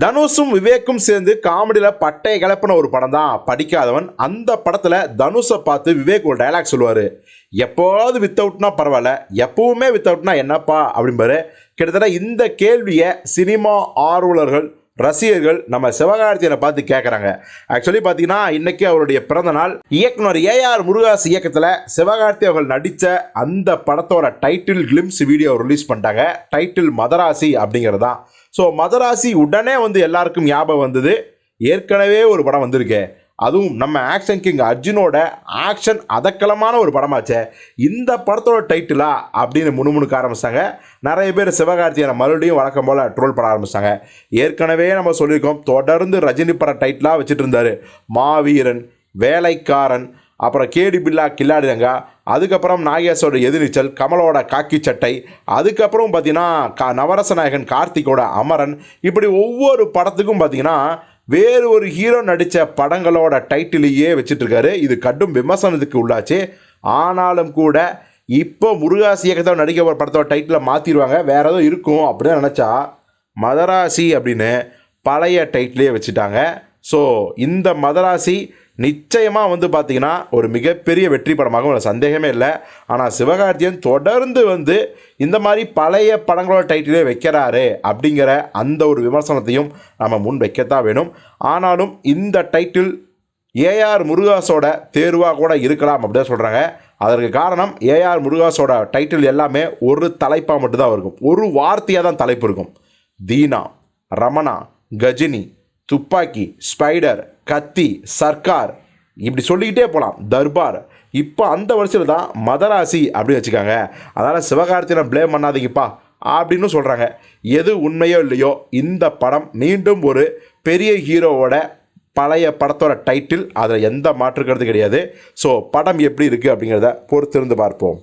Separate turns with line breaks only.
தனுஷும் விவேக்கும் சேர்ந்து காமெடியில் பட்டையை கிளப்பின ஒரு படம் தான் படிக்காதவன் அந்த படத்தில் தனுஷை பார்த்து விவேக் ஒரு டைலாக் சொல்லுவார். எப்போது வித் அவுட்னா பரவாயில்ல எப்பவுமே வித் அவுட்னா என்னப்பா அப்படிம்பாரு. கிட்டத்தட்ட இந்த கேள்வியை சினிமா ஆர்வலர்கள் ரசிகர்கள் நம்ம சிவகார்த்தியனை பார்த்து கேட்குறாங்க ஆக்சுவலி பார்த்தீங்கன்னா இன்றைக்கி அவருடைய பிறந்த நாள் இயக்குனர் ஏஆர் முருகாஸ் இயக்கத்தில் சிவகார்த்தி அவர்கள் நடித்த அந்த படத்தோட டைட்டில் கிளிம்ஸ் வீடியோ ரிலீஸ் பண்ணிட்டாங்க. டைட்டில் மதராசி அப்படிங்கிறது தான் ஸோ மதராசி உடனே வந்து எல்லாருக்கும் ஞாபகம் வந்தது. ஏற்கனவே ஒரு படம் வந்திருக்கே. அதுவும் நம்ம ஆக்ஷன் கிங் அர்ஜுனோட ஆக்ஷன் அதக்கலமான ஒரு படமாச்சே. இந்த படத்தோட டைட்டிலா அப்படின்னு முணுமுணுக்க ஆரம்பிச்சாங்க. நிறைய பேர் சிவகார்த்தியனை மறுபடியும் வழக்கம் போல் ட்ரோல் பண்ண ஆரம்பிச்சாங்க. ஏற்கனவே நம்ம சொல்லியிருக்கோம் தொடர்ந்து ரஜினி பட டைட்டிலாக வச்சுட்டு இருந்தார். மாவீரன் வேலைக்காரன் அப்புறம் கேடி பில்லா கில்லாடிரங்கா அதுக்கப்புறம் நாகேஷோட எதிர்நீச்சல் கமலோட காக்கி சட்டை அதுக்கப்புறம் பார்த்தீங்கன்னா கா நவரச நாயகன் கார்த்திகோட அமரன் இப்படி ஒவ்வொரு படத்துக்கும் பார்த்தீங்கன்னா வேறு ஒரு ஹீரோ நடித்த படங்களோட டைட்டிலேயே வச்சுட்ருக்காரு இது கடும் விமர்சனத்துக்கு உள்ளாச்சு. ஆனாலும் கூட இப்போ முருகாசி இயக்கத்தில் நடிக்க ஒரு படத்தோட டைட்டிலை மாற்றிடுவாங்க வேறு ஏதோ இருக்கும் அப்படின்னு நினச்சா மதராசி அப்படின்னு பழைய டைட்டிலே வச்சுட்டாங்க. ஸோ இந்த மதராசி நிச்சயமாக வந்து பார்த்திங்கன்னா ஒரு மிகப்பெரிய வெற்றி படமாகும் சந்தேகமே இல்லை. ஆனால் சிவகார்த்தியன் தொடர்ந்து வந்து இந்த மாதிரி பழைய படங்களோட டைட்டிலே வைக்கிறாரு அப்படிங்கிற அந்த ஒரு விமர்சனத்தையும் நம்ம முன் வைக்கத்தான் வேணும். ஆனாலும் இந்த டைட்டில் ஏஆர் முருகாஸோட தேர்வாக கூட இருக்கலாம் அப்படின்னு சொல்கிறாங்க அதற்கு காரணம் ஏஆர் முருகாஸோட டைட்டில் எல்லாமே ஒரு தலைப்பாக மட்டும்தான் இருக்கும். ஒரு வார்த்தையாக தான் தலைப்பு இருக்கும். தீனா ரமணா கஜினி துப்பாக்கி ஸ்பைடர் கத்தி சர்க்கார். இப்படி சொல்லிக்கிட்டே போகலாம் தர்பார். இப்போ அந்த வருஷத்தில் தான் மதராசி அப்படின்னு வச்சுக்காங்க. அதனால் சிவகார்த்தியனை ப்ளேம் பண்ணாதீங்கப்பா அப்படின்னு சொல்கிறாங்க எது உண்மையோ இல்லையோ இந்த படம் மீண்டும் ஒரு பெரிய ஹீரோவோட பழைய படத்தோட டைட்டில் அதில் எந்த மாற்றுக்கிறது கிடையாது. ஸோ படம் எப்படி இருக்குது அப்படிங்கிறத பொறுத்திருந்து பார்ப்போம்.